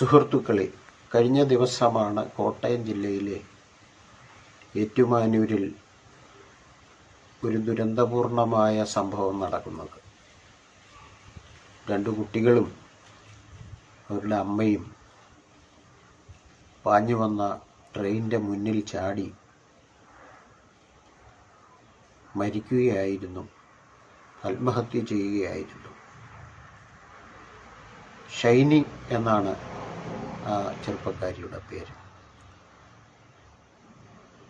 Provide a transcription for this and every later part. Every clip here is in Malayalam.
സുഹൃത്തുക്കളെ കഴിഞ്ഞ ദിവസമാണ് കോട്ടയം ജില്ലയിലെ ഏറ്റുമാനൂരിൽ ഒരു ദുരന്തപൂർണമായ സംഭവം നടക്കുന്നത്. രണ്ടു കുട്ടികളും അവരുടെ അമ്മയും പാഞ്ഞു വന്ന ട്രെയിനിന്റെ മുന്നിൽ ചാടി മരിക്കുകയായിരുന്നു. ആത്മഹത്യ ചെയ്യുകയായിരുന്നു. ഷൈനി എന്നാണ് ആ ചെറുപ്പക്കാരിയുടെ പേര്.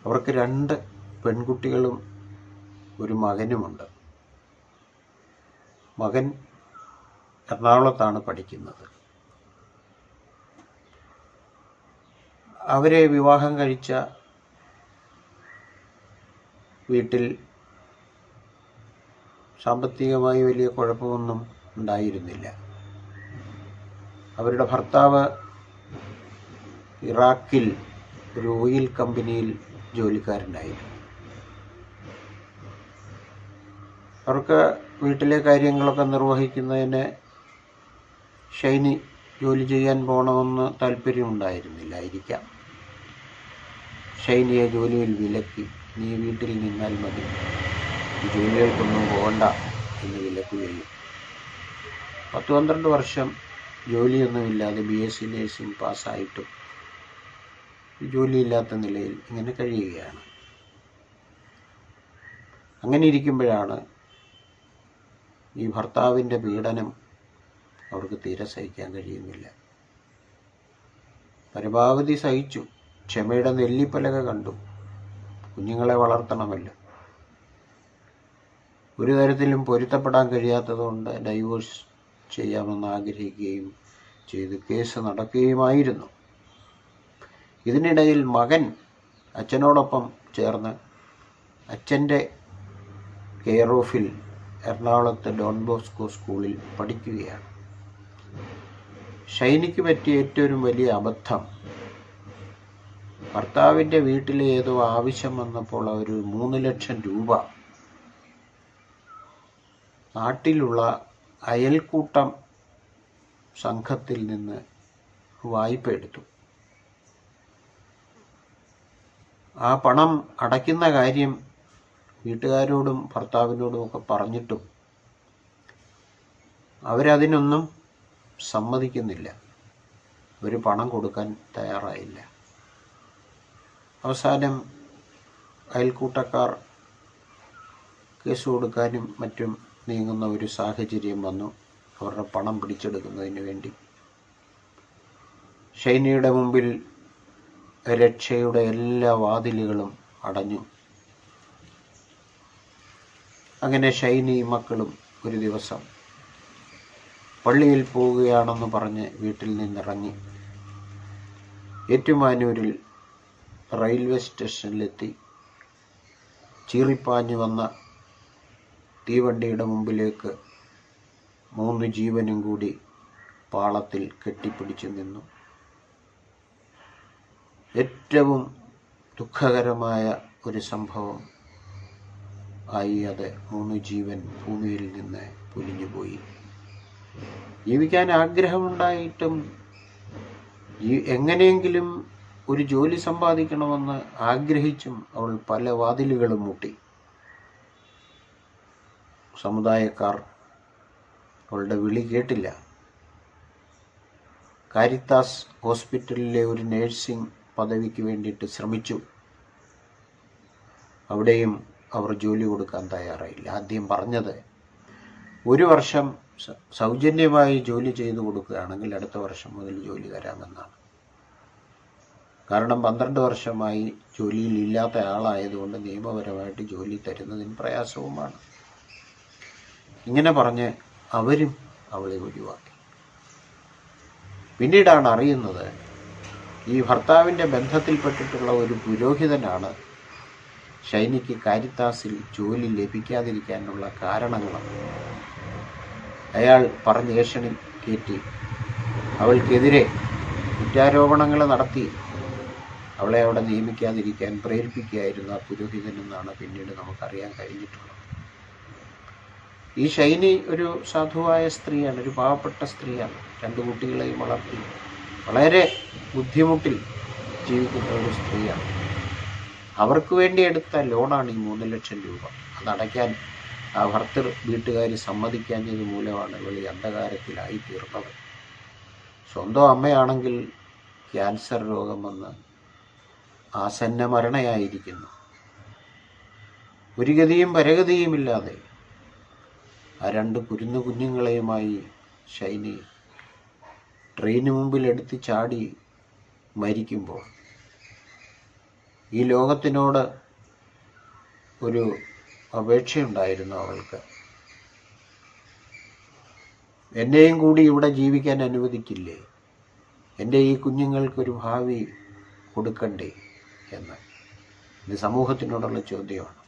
അവർക്ക് രണ്ട് പെൺകുട്ടികളും ഒരു മകനുമുണ്ട്. മകൻ എറണാകുളത്താണ് പഠിക്കുന്നത്. അവരെ വിവാഹം കഴിച്ച വീട്ടിൽ സാമ്പത്തികമായി വലിയ കുഴപ്പമൊന്നും ഉണ്ടായിരുന്നില്ല. അവരുടെ ഭർത്താവ് ഇറാഖിൽ ഒരു ഓയിൽ കമ്പനിയിൽ ജോലിക്കാരനായിരുന്നു. അവർക്ക് വീട്ടിലെ കാര്യങ്ങളൊക്കെ നിർവഹിക്കുന്നതിന് ഷൈനി ജോലി ചെയ്യാൻ പോകണമെന്ന് താല്പര്യമുണ്ടായിരുന്നില്ലായിരിക്കാം. ഷൈനിയെ ജോലിയിൽ വിലക്കി നീ വീട്ടിൽ നിന്നാൽ മതി. ജോലികൾക്കൊന്നും പോകണ്ട എന്ന് വിലക്കുകയും. പത്ത് പന്ത്രണ്ട് വർഷം ജോലിയൊന്നുമില്ലാതെ ബി എസ് സി നേഴ്സിംഗ് പാസ്സായിട്ടും ജോലിയില്ലാത്ത നിലയിൽ ഇങ്ങനെ കഴിയുകയാണ്. അങ്ങനെ ഇരിക്കുമ്പോഴാണ് ഈ ഭർത്താവിന്റെ പീഡനം അവർക്ക് തീരെ സഹിക്കാൻ കഴിയുന്നില്ല. പരമാവധി സഹിച്ചു. ക്ഷമയുടെ നെല്ലിപ്പലക കണ്ടു. കുഞ്ഞുങ്ങളെ വളർത്തണമല്ലോ. ഒരു തരത്തിലും പൊരുത്തപ്പെടാൻ കഴിയാത്തതുകൊണ്ട് ഡൈവോഴ്സ് ചെയ്യാമെന്ന് ആഗ്രഹിക്കുകയും ചെയ്ത്. കേസ് നടക്കുകയുമായിരുന്നു. ഇതിനിടയിൽ മകൻ അച്ഛനോടൊപ്പം ചേർന്ന് അച്ഛന്റെ കെയർ ഓഫിൽ എറണാകുളത്ത് ഡോൺ ബോസ്കോ സ്കൂളിൽ പഠിക്കുകയാണ്. ഷൈനിക്ക് പറ്റിയ ഏറ്റവും വലിയ അബദ്ധം ഭർത്താവിന്റെ വീട്ടിലെ ഏതോ ആവശ്യം വന്നപ്പോൾ ഒരു മൂന്ന് ലക്ഷം രൂപ. നാട്ടിലുള്ള അയൽക്കൂട്ടം സംഘത്തിൽ നിന്ന് വായ്പ എടുത്തു. ആ പണം അടയ്ക്കുന്ന കാര്യം വീട്ടുകാരോടും ഭർത്താവിനോടും ഒക്കെ പറഞ്ഞിട്ടും അവരതിനൊന്നും സമ്മതിക്കുന്നില്ല. അവർ പണം കൊടുക്കാൻ തയ്യാറായില്ല. അവസാനം അയൽക്കൂട്ടക്കാർ കേസ് കൊടുക്കാനും മറ്റും നീങ്ങുന്ന ഒരു സാഹചര്യം വന്നു. അവരുടെ പണം പിടിച്ചെടുക്കുന്നതിന് വേണ്ടി. ഷൈനിയുടെ മുമ്പിൽ രക്ഷയുടെ എല്ലാ വാതിലുകളും അടഞ്ഞു. അങ്ങനെ ഷൈനി മക്കളും ഒരു ദിവസം പള്ളിയിൽ പോവുകയാണെന്ന് പറഞ്ഞ് വീട്ടിൽ നിന്നിറങ്ങി. ഏറ്റുമാനൂരിൽ റെയിൽവേ സ്റ്റേഷനിലെത്തി. ചീറിപ്പാഞ്ഞു വന്ന തീവണ്ടിയുടെ മുമ്പിലേക്ക് മൂന്ന് ജീവനും കൂടി പാളത്തിൽ കെട്ടിപ്പിടിച്ചു നിന്നു. ഏറ്റവും ദുഃഖകരമായ ഒരു സംഭവം ആയി അത് മൂന്ന് ജീവൻ ഭൂമിയിൽ നിന്ന് പൊലിഞ്ഞുപോയി ജീവിക്കാൻ ആഗ്രഹമുണ്ടായിട്ടും ഈ എങ്ങനെയെങ്കിലും ഒരു ജോലി സമ്പാദിക്കണമെന്ന് ആഗ്രഹിച്ചും അവൾ പല വാതിലുകളും മുട്ടി. സമുദായക്കാർ അവളുടെ വിളി കേട്ടില്ല. കാരിത്താസ് ഹോസ്പിറ്റലിലെ ഒരു നേഴ്സിംഗ് പദവിക്ക് വേണ്ടിയിട്ട് ശ്രമിച്ചു. അവിടെയും അവർ ജോലി കൊടുക്കാൻ തയ്യാറായില്ല. ആദ്യം പറഞ്ഞത് ഒരു വർഷം സൗജന്യമായി ജോലി ചെയ്തു കൊടുക്കുകയാണെങ്കിൽ അടുത്ത വർഷം മുതൽ ജോലി തരാമെന്നാണ്. കാരണം പന്ത്രണ്ട് വർഷമായി ജോലിയിൽ ഇല്ലാത്ത ആളായതുകൊണ്ട് നിയമപരമായിട്ട് ജോലി തരുന്നതിന് പ്രയാസവുമാണ്. ഇങ്ങനെ പറഞ്ഞ് അവരും അവളെ ഒഴിവാക്കി. പിന്നീടാണ് അറിയുന്നത് ഈ ഭർത്താവിന്റെ ബന്ധത്തിൽപ്പെട്ടിട്ടുള്ള ഒരു പുരോഹിതനാണ് ഷൈനിക്ക് കാരിത്താസിൽ ജോലി ലഭിക്കാതിരിക്കാനുള്ള കാരണങ്ങൾ അയാൾ പറഞ്ഞ് ഏഷണിൽ കയറ്റി അവൾക്കെതിരെ കുറ്റാരോപണങ്ങൾ നടത്തി. അവളെ അവിടെ നിയമിക്കാതിരിക്കാൻ പ്രേരിപ്പിക്കുകയായിരുന്നു ആ പുരോഹിതനെന്നാണ് പിന്നീട് നമുക്കറിയാൻ കഴിഞ്ഞിട്ടുള്ളത്. ഈ ഷൈനി ഒരു സാധുവായ സ്ത്രീയാണ് ഒരു പാവപ്പെട്ട സ്ത്രീയാണ്. രണ്ട് കുട്ടികളെയും വളർത്തി. വളരെ ബുദ്ധിമുട്ടിൽ ജീവിക്കുന്ന ഒരു സ്ത്രീയാണ്. അവർക്ക് വേണ്ടി എടുത്ത ലോണാണ് ഈ മൂന്ന് ലക്ഷം രൂപ. അതടയ്ക്കാൻ ആ ഭർത്തൃ വീട്ടുകാർ സമ്മതിക്കാഞ്ഞത് മൂലമാണ് ഇവൾ ഈ അന്ധകാരത്തിലായി തീർന്നത്. സ്വന്തം അമ്മയാണെങ്കിൽ ക്യാൻസർ രോഗം വന്ന് ആസന്ന മരണയായിരിക്കുന്നു. ഒരു ഗതിയും പരഗതിയുമില്ലാതെ ആ രണ്ട് കുരുന്നു കുഞ്ഞുങ്ങളെയുമായി ഷൈനി ട്രെയിന് മുമ്പിൽ എടുത്ത് ചാടി മരിക്കുമ്പോൾ ഈ ലോകത്തിനോട് ഒരു അപേക്ഷയുണ്ടായിരുന്നു അവൾക്ക്. എന്നെയും കൂടി ഇവിടെ ജീവിക്കാൻ അനുവദിക്കില്ലേ? എന്റെ ഈ കുഞ്ഞുങ്ങൾക്കൊരു ഭാവി കൊടുക്കണ്ടേ എന്ന്. ഇത് സമൂഹത്തിനോടുള്ള ചോദ്യമാണ്.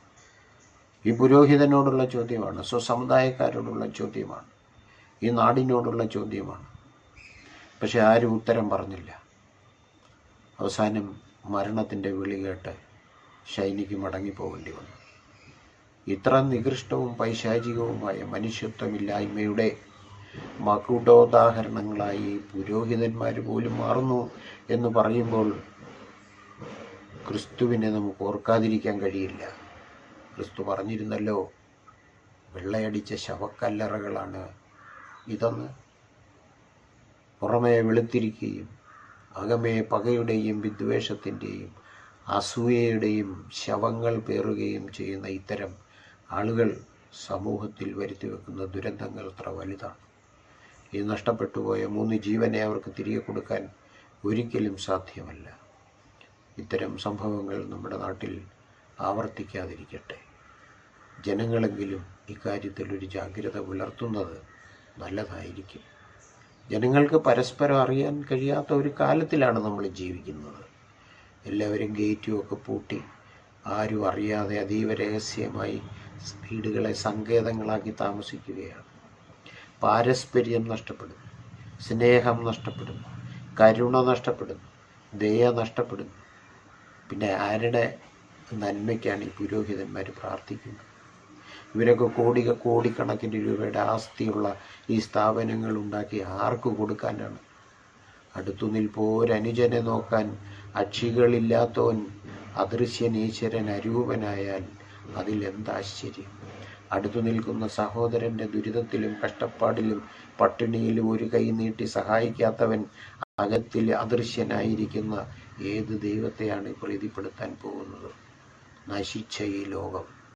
ഈ പുരോഹിതനോടുള്ള ചോദ്യമാണ്. സ്വസമുദായക്കാരോടുള്ള ചോദ്യമാണ്. ഈ നാടിനോടുള്ള ചോദ്യമാണ്. പക്ഷെ ആരും ഉത്തരം പറഞ്ഞില്ല. അവസാനം മരണത്തിന്റെ വിളി കേട്ട് ശൈലിക്ക് മടങ്ങിപ്പോകേണ്ടി വന്നു. ഇത്ര നികൃഷ്ടവും പൈശാചികവുമായ മനുഷ്യത്വമില്ലായ്മയുടെ മകുടോദാഹരണങ്ങളായി പുരോഹിതന്മാർ പോലും മാറുന്നു എന്ന് പറയുമ്പോൾ ക്രിസ്തുവിനെ നമുക്ക് ഓർക്കാതിരിക്കാൻ കഴിയില്ല. ക്രിസ്തു പറഞ്ഞിരുന്നല്ലോ വെള്ളയടിച്ച ശവക്കല്ലറകളാണ് ഇതെന്ന്. പുറമേ വെളുത്തിരിക്കുകയും അകമേ പകയുടെയും വിദ്വേഷത്തിന്റെയും അസൂയയുടെയും ശവങ്ങൾ പേറുകയും ചെയ്യുന്ന ഇത്തരം ആളുകൾ സമൂഹത്തിൽ വരുത്തി വെക്കുന്ന ദുരന്തങ്ങൾ അത്ര വലുതാണ്. ഈ നഷ്ടപ്പെട്ടുപോയ മൂന്ന് ജീവനെ അവർക്ക് തിരികെ കൊടുക്കാൻ ഒരിക്കലും സാധ്യമല്ല. ഇത്തരം സംഭവങ്ങൾ നമ്മുടെ നാട്ടിൽ ആവർത്തിക്കാതിരിക്കട്ടെ. ജനങ്ങളെങ്കിലും ഇക്കാര്യത്തിൽ ഒരു ജാഗ്രത പുലർത്തുന്നത് നല്ലതായിരിക്കും. ജനങ്ങൾക്ക് പരസ്പരം അറിയാൻ കഴിയാത്ത ഒരു കാലത്തിലാണ് നമ്മൾ ജീവിക്കുന്നത്. എല്ലാവരും ഗേറ്റും ഒക്കെ പൂട്ടി ആരും അറിയാതെ അതീവ രഹസ്യമായി വീടുകളെ സങ്കേതങ്ങളാക്കി താമസിക്കുകയാണ്. പാരസ്പര്യം നഷ്ടപ്പെടുന്നു സ്നേഹം നഷ്ടപ്പെടുന്നു കരുണ നഷ്ടപ്പെടുന്നു ദയ നഷ്ടപ്പെടുന്നു. പിന്നെ ആരുടെ നന്മയ്ക്കാണ് ഈ പുരോഹിതന്മാർ പ്രാർത്ഥിക്കുന്നത്? ഇവരൊക്കെ കോടി കോടിക്കണക്കിന് രൂപയുടെ ആസ്തിയുള്ള ഈ സ്ഥാപനങ്ങൾ ഉണ്ടാക്കി ആർക്ക് കൊടുക്കാനാണ്? അടുത്തു നിൽപ്പോരനുജനെ നോക്കാൻ അക്ഷികളില്ലാത്തവൻ അദൃശ്യൻ ഈശ്വരൻ അരൂപനായാൽ അതിൽ എന്താശ്ചര്യം? അടുത്തു നിൽക്കുന്ന സഹോദരന്റെ ദുരിതത്തിലും കഷ്ടപ്പാടിലും പട്ടിണിയിലും ഒരു കൈ നീട്ടി സഹായിക്കാത്തവൻ അകത്തിൽ അദൃശ്യനായിരിക്കുന്ന ഏത് ദൈവത്തെയാണ് പ്രീതിപ്പെടുത്താൻ പോകുന്നത്? നശിച്ച ഈ ലോകം.